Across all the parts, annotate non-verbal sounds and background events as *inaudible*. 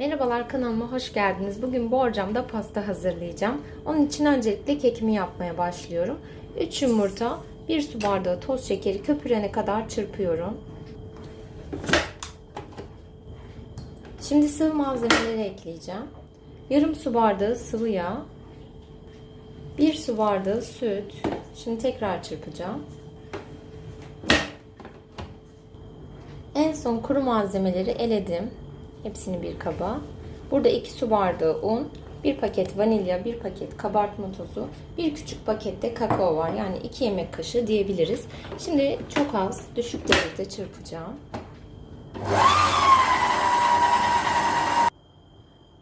Merhabalar kanalıma hoş geldiniz. Bugün borcamda pasta hazırlayacağım. Onun için öncelikle kekimi yapmaya başlıyorum. 3 yumurta, 1 su bardağı toz şekeri köpürene kadar çırpıyorum. Şimdi sıvı malzemeleri ekleyeceğim. Yarım su bardağı sıvı yağ, 1 su bardağı süt. Şimdi tekrar çırpacağım. En son kuru malzemeleri eledim. Hepsini bir kaba. Burada 2 su bardağı un, 1 paket vanilya, 1 paket kabartma tozu, 1 küçük pakette kakao var. Yani 2 yemek kaşığı diyebiliriz. Şimdi çok az düşük derecede çırpacağım.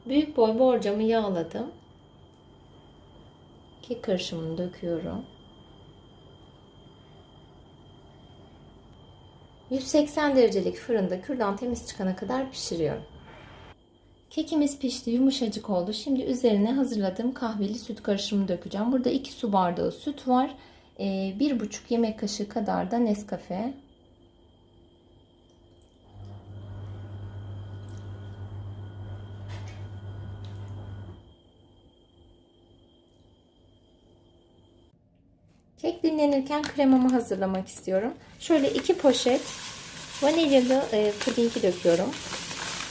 Büyük boy borcamı yağladım. Kek karışımını döküyorum. 180 derecelik fırında kürdan temiz çıkana kadar pişiriyorum. Kekimiz pişti, yumuşacık oldu. Şimdi üzerine hazırladığım kahveli süt karışımı dökeceğim. Burada 2 su bardağı süt var. 1,5 yemek kaşığı kadar da Nescafe. Kek dinlenirken kremamı hazırlamak istiyorum. Şöyle iki poşet vanilyalı e, pudingi döküyorum.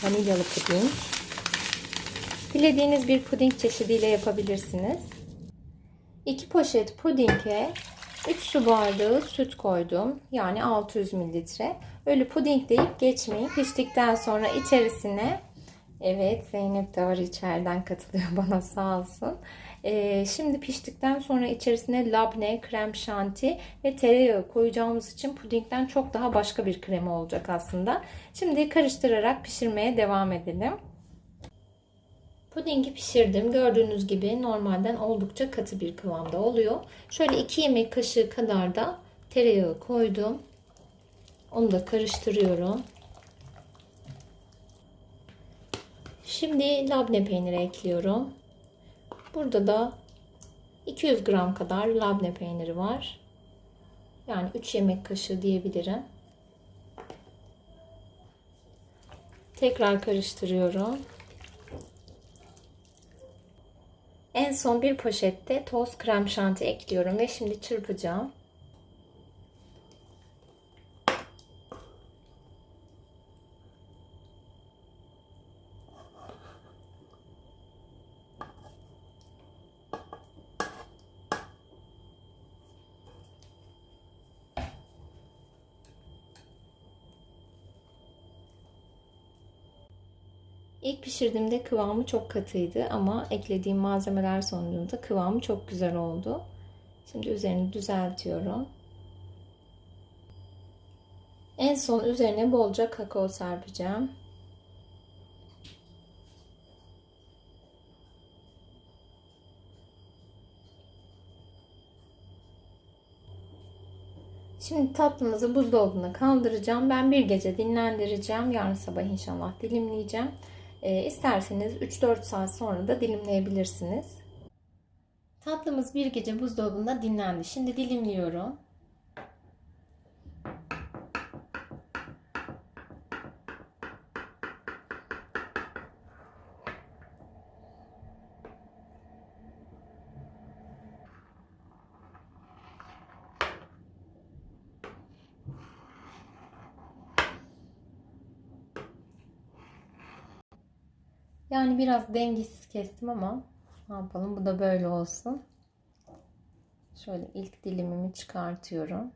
Vanilyalı puding. Dilediğiniz bir puding çeşidiyle yapabilirsiniz. 2 poşet pudinge 3 su bardağı süt koydum. Yani 600 mililitre. Öyle puding deyip geçmeyin. Piştikten sonra içerisine Evet Zeynep de var içeriden katılıyor *laughs* bana sağ olsun. Ee, şimdi piştikten sonra içerisine labne, krem şanti ve tereyağı koyacağımız için pudingden çok daha başka bir krema olacak aslında. Şimdi karıştırarak pişirmeye devam edelim. Pudingi pişirdim. Gördüğünüz gibi normalden oldukça katı bir kıvamda oluyor. Şöyle 2 yemek kaşığı kadar da tereyağı koydum. Onu da karıştırıyorum. Şimdi labne peyniri ekliyorum. Burada da 200 gram kadar labne peyniri var. Yani 3 yemek kaşığı diyebilirim. Tekrar karıştırıyorum. En son bir poşette toz krem şanti ekliyorum ve şimdi çırpacağım. İlk pişirdiğimde kıvamı çok katıydı ama eklediğim malzemeler sonucunda kıvamı çok güzel oldu. Şimdi üzerini düzeltiyorum. En son üzerine bolca kakao serpeceğim. Şimdi tatlımızı buzdolabına kaldıracağım. Ben bir gece dinlendireceğim. Yarın sabah inşallah dilimleyeceğim. E, isterseniz 3-4 saat sonra da dilimleyebilirsiniz. Tatlımız bir gece buzdolabında dinlendi. Şimdi dilimliyorum. Yani biraz dengesiz kestim ama ne yapalım bu da böyle olsun. Şöyle ilk dilimimi çıkartıyorum.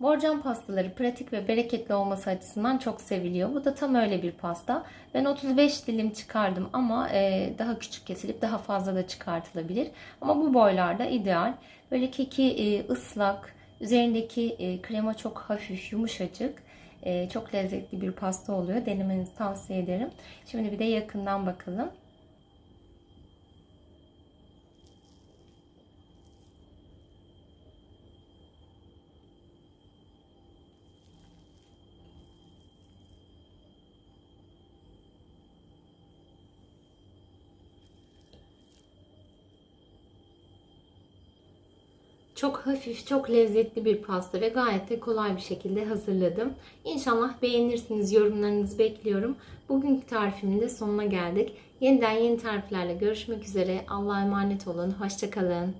Borcam pastaları pratik ve bereketli olması açısından çok seviliyor. Bu da tam öyle bir pasta. Ben 35 dilim çıkardım ama e, daha küçük kesilip daha fazla da çıkartılabilir. Ama bu boylarda ideal. Böyle keki e, ıslak, üzerindeki e, krema çok hafif, yumuşacık. Çok lezzetli bir pasta oluyor. Denemenizi tavsiye ederim. Şimdi bir de yakından bakalım. Çok hafif, çok lezzetli bir pasta ve gayet de kolay bir şekilde hazırladım. İnşallah beğenirsiniz. Yorumlarınızı bekliyorum. Bugünkü tarifimin de sonuna geldik. Yeniden yeni tariflerle görüşmek üzere. Allah'a emanet olun. Hoşçakalın.